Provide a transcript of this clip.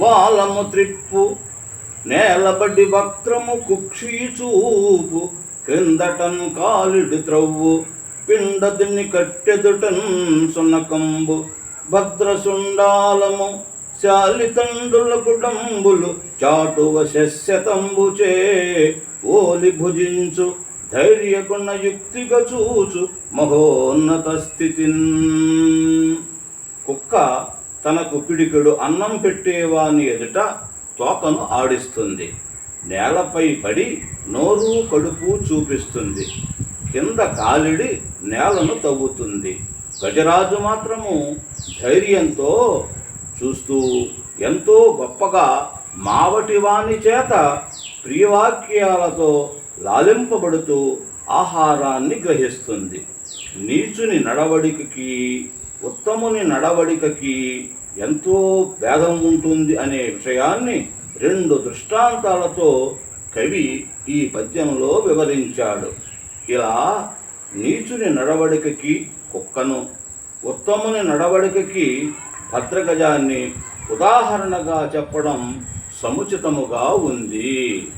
వాలము త్రిప్పు నేలబడి వక్రము కుక్షి చూపు క్రిందటన్ కాలిడి త్రవ్వు పిండదిని కట్టెదుటన్ సునకంబు భద్రసుండాలము శాలితండుల కుటంబులు చాటువ శస్యతంబుచే ఓలి భుజించు ధైర్యగుణ యుక్తిగా చూచు మహోన్నత స్థితిన్. తనకు పిడికెడు అన్నం పెట్టేవాని ఎదుట తోకను ఆడిస్తుంది. నేలపై పడి నోరు కడుపు చూపిస్తుంది. కింద కాలిడి నేలను తవ్వుతుంది. గజరాజు మాత్రము ధైర్యంతో చూస్తూ ఎంతో గొప్పగా మావటివాణి చేత ప్రియవాక్యాలతో లాలింపబడుతూ ఆహారాన్ని గ్రహిస్తుంది. నీచుని నడవడికకి ఉత్తముని నడవడికకి ఎంతో భేదం ఉంటుంది అనే విషయాన్ని రెండు దృష్టాంతాలతో కవి ఈ పద్యంలో వివరించాడు. ఇలా నీచుని నడవడికకి కుక్కను ఉత్తముని నడవడికకి భద్రగజాన్ని ఉదాహరణగా చెప్పడం సముచితముగా ఉంది.